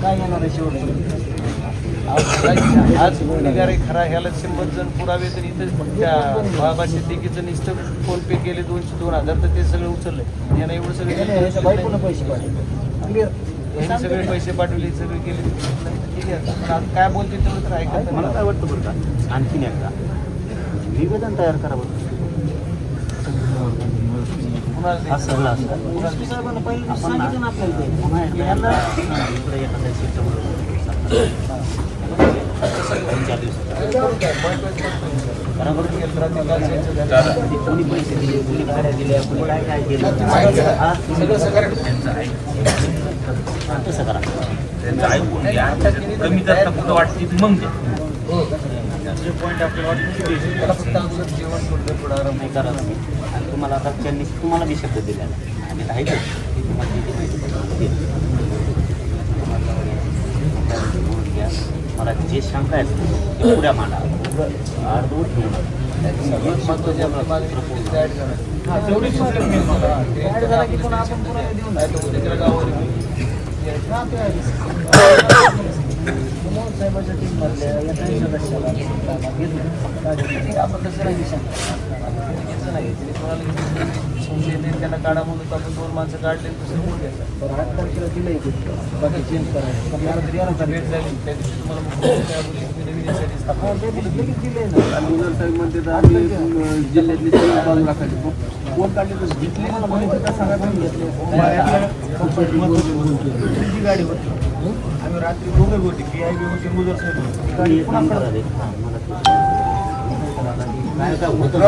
काय येणार आहे शेवट आज गुन्हेगार आहे खरा ह्याला शंभर जण पुरावे तर इथं त्या बाबाचे तिकीचं नुसतं फोन पे केले दोनशे दोन हजार तर ते सगळं उचललंय यांना एवढं सगळं पैसे पाठवले यांनी सगळे पैसे पाठवले सगळे केले ठीक आहे काय बोलते तेवढं तर ऐकत मला काय वाटतं बरं का? आणखीन एकदा निवेदन तयार करावं बरं. असं कोणी पैसे दिले कोणी गाड्या दिल्या कोणी काय काय केलं हा? ऐकून घ्या. कमी जास्त कुठं वाटते मग जे पॉईंट आपल्याला वाटतं त्याला फक्त आमचं जेवण थोडं थोडं नाही करा आणि तुम्हाला आता त्यांनी तुम्हाला बी शब्द आहे. आणि आहे का तुम्हाला किती. मला जे शंका आहेत ते पुऱ्या मांडा अर्धवट ठेवू नका. महत्वाची आपली मागणी गाईड करा हा, तेवढीच महत्त्वाची आहे. मला. Guide झाला की पुन्हा आपण पुन्हा देऊन नाही साहेबाच्या या काही सदस्याला आपण तसं नाही विषय नाही त्याने कोणाला संशय येते, त्यांना काढा म्हणून तर आपण दोन माणसं काढले दुसरं कोण घ्यायचं तर आठ तारखेला बाकी चेंज करायचं पण मला तरी यायला भेट झाली त्या दिवशी तुम्हाला ते म्हणते तर आम्ही जिल्ह्यातली बाजू राखायची कोण काढले तर घेतली मला माहिती का सांगा घेतले गाडी होती आम्ही रात्री दोघे होते पी आय बी होते मुजर साहेब होते तुम्ही एक काम करा रे. हां, मला ते- काय काय होतं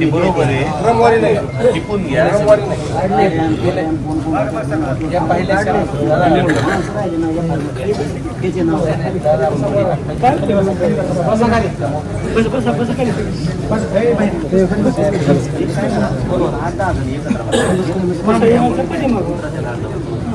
ते बरोबर आहे टिपून घ्या. या पहिल्या काढले.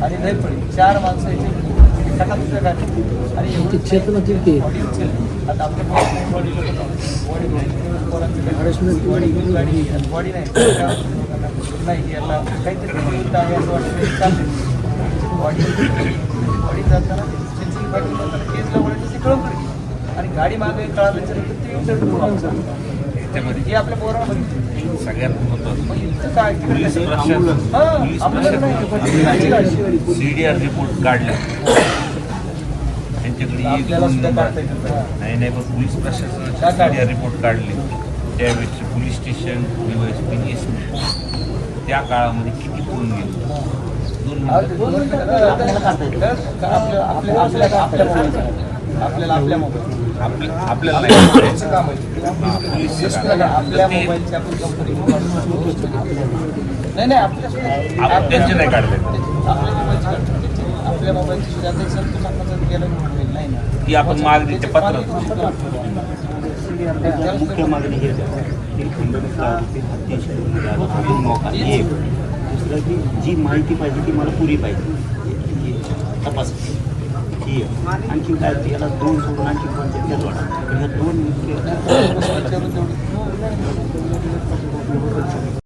आणि धैपडी चार माणसं गाडी आणि एवढी बॉडी आता बॉडी बॉडी बॉडी नाही नाही याला काहीतरी विरुद्ध आहे असं वाटतं बॉडी बॉडी जाताना चिंचणी पाठी ते कळवलं आणि गाडी मागे कळालं तर ते हे पोरामध्ये सगळ्यात महत्वाचं पोलीस प्रशासन हां, पोलीस. प्रशासन सीडीआर रिपोर्ट काढले त्यांच्याकडे एक आपल्याला दोन नंबर. नाही नाही पण पोलीस प्रशासनाचे? सीडीआर रिपोर्ट काढले त्यावेळेसचे पोलीस स्टेशन डीवायएसपी एस त्या काळामध्ये किती पळून गेले दोन आपल्याला काढता येतं. आपल्या- मोबाईल आपल्या आपल्याला नाही हां, आपल्या आपण कंपनी नाही नाही आपल्या आप- त्यांचे नाही काढले. आपल्या मोबाईलची काढतो. आपल्या मोबाईलची सुद्धा आता संत नाकाचं गेलं मोबाईल नाही ना? ती आपण मागणी ते पत्र मुख्य मागणी हे मोका एक दुसरं की जी माहिती पाहिजे ती मला पुरी पाहिजे. तपास. ही आहे. आणखी काय याला दोन सोडून आणखी कोणते जोडा ह्या दोन मुख्य